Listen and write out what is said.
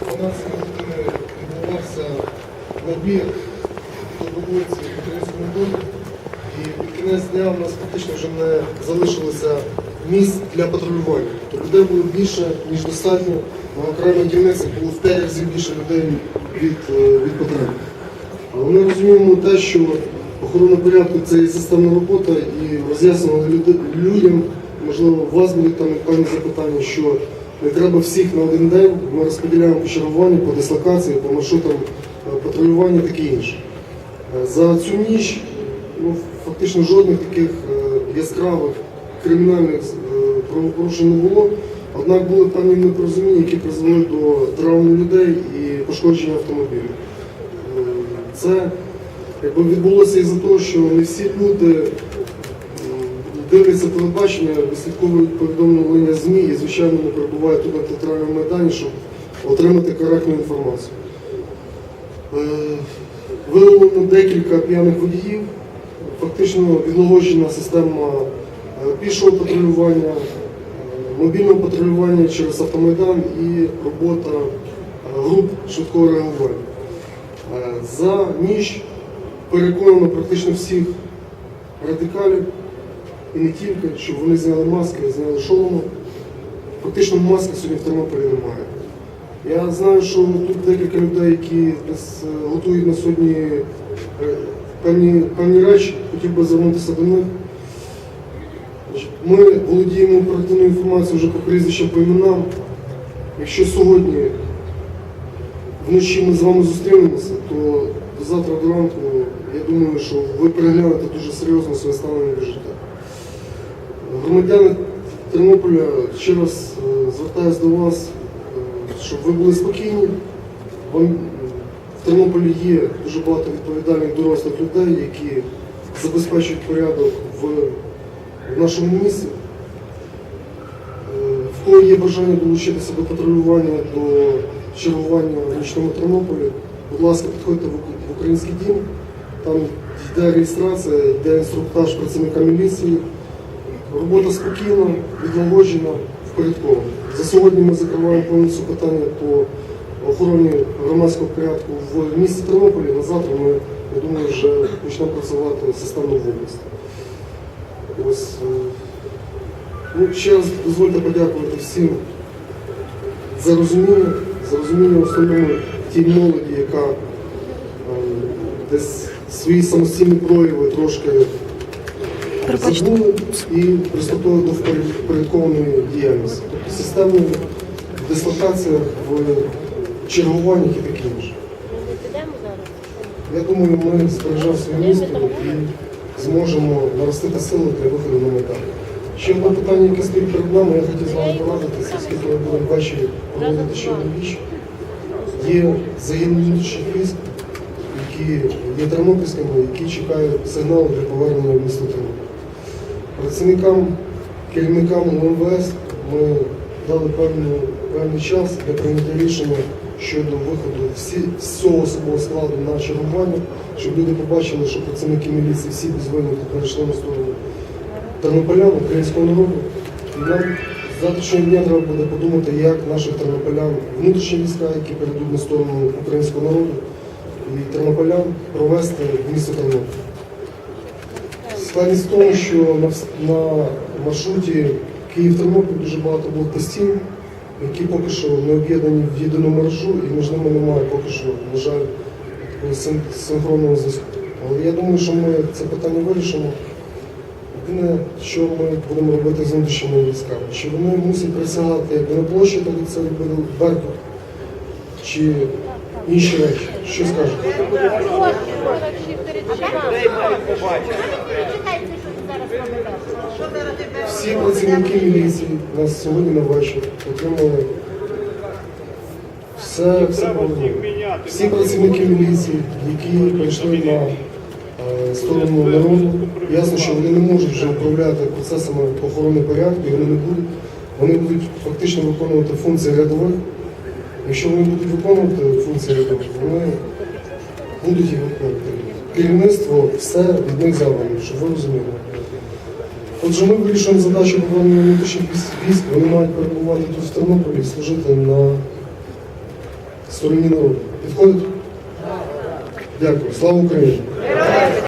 12 години відбувався набір добровольців українському домі. І під кінець дня в нас фактично вже не залишилося місць для патрулювання. Тобто людей було більше, ніж достатньо. На окремих дільницях було в 5 разів більше людей від, е, від потреби. Але ми розуміємо те, що охорона порядку це і системна робота, і роз'яснювали людям, можливо, у вас будуть там певні запитання, що не треба всіх на один день, ми розподіляємо по чергуванню, по дислокації, по маршрутам е, патрулювання таке інше. Е, За цю ніч ну, фактично жодних таких е, яскравих кримінальних правопорушень не було. Однак були певні непорозуміння, які призвели до травм людей і пошкодження автомобілів. Це якби відбулося із-за того, що не всі люди дивляться телебачення, вислідковують повідомлення ЗМІ і, звичайно, не перебувають тут на театральному майдані, щоб отримати коректну інформацію. Е, Виявлено декілька п'яних водіїв, фактично відлагоджена система е, пішого патрулювання, е, мобільного патрулювання через автомайдан і робота груп швидкого реагування. За ніч переконано практично всіх радикалів і не тільки, щоб вони зняли маски, зняли шоломи. Фактично маски сьогодні в Тернополі немає. Я знаю, що тут декілька людей, які е, готують на сьогодні е, певні, певні речі, хотів би звернутися до них. Ми володіємо оперативною інформацією вже по прізвищам по іменам. Якщо сьогодні вночі ми з вами зустрінемося, то до завтра до ранку я думаю, що ви переглянете дуже серйозно своє ставлення до життя. Громадяни Тернополя ще раз е, звертаюся до вас, е, щоб ви були спокійні. Вам, В Тернополі є дуже багато відповідальних дорослих людей, які забезпечують порядок в, в нашому місті. Е, В кого є бажання долучитися до патрулювання, до чергування в нічному Тернополі, будь ласка, підходьте в український дім. Там йде реєстрація, йде інструктаж працівника міліції. Робота спокійна, відлагоджена, впорядкована. За сьогодні ми закриваємо повністю питання по охороні громадського порядку в місті Тернополі. На завтра ми, я думаю, вже почнемо працювати системно в області. Ось, е, ну, ще раз дозвольте подякувати всім за розуміння, за розуміння основному тій молоді, яка е, десь свої самостійні прояви трошки забули і приступили до впорядкованої діяльності. Тобто системної дислокація в чергуваннях і таке інше. Я думаю, ми збережемо своє місто і зможемо наростити сили для виходу на Майдан. Ще одне питання, яке стоїть перед нами, я хотів з вами порадитися, оскільки ми будемо ввечері проводити ще одну річ. Є внутрішніх військ, які є тернопільськими, які чекають сигналу для повернення в місто Тернопіль. Працівникам, керівникам УМВС ми дали певну, певний час для прийняття рішення щодо виходу всі, всього особового складу на чергування, щоб люди побачили, що працівники міліції всі без винятку перейшли на сторону тернополян, українського народу. І нам з завтрашнього дня треба буде подумати, як наших тернополян, внутрішні війська, які перейдуть на сторону українського народу, і тернополян провести в місто Тернопіль. Складність в тому, що на, маршруті Київ-Тернопіль дуже багато блокпостів, які поки що не об'єднані в єдину мережу, і між ними немає поки що, на жаль, такого син- синхронного зв'язку. Але я думаю, що ми це питання вирішимо. Єдине, що ми будемо робити з внутрішніми військами, чи вони мусять присягати якби на площі, тоді це якби Беркут, чи інші речі. Що скажете? Всі працівники міліції нас сьогодні на вечір отримали все, все було. Всі працівники міліції, які прийшли на е, сторону народу, ясно, що вони не можуть вже управляти процесами охорони порядку, і вони не будуть. Вони будуть фактично виконувати функції рядових. Якщо вони будуть виконувати функції рядових, вони будуть їх виконувати. Керівництво все від них завдано, щоб ви розуміли. Отже, ми вирішуємо задачу повернення внутрішніх військ-. Вони мають перебувати тут в Тернополі і служити на стороні народу. Підходить? Дякую. Слава Україні!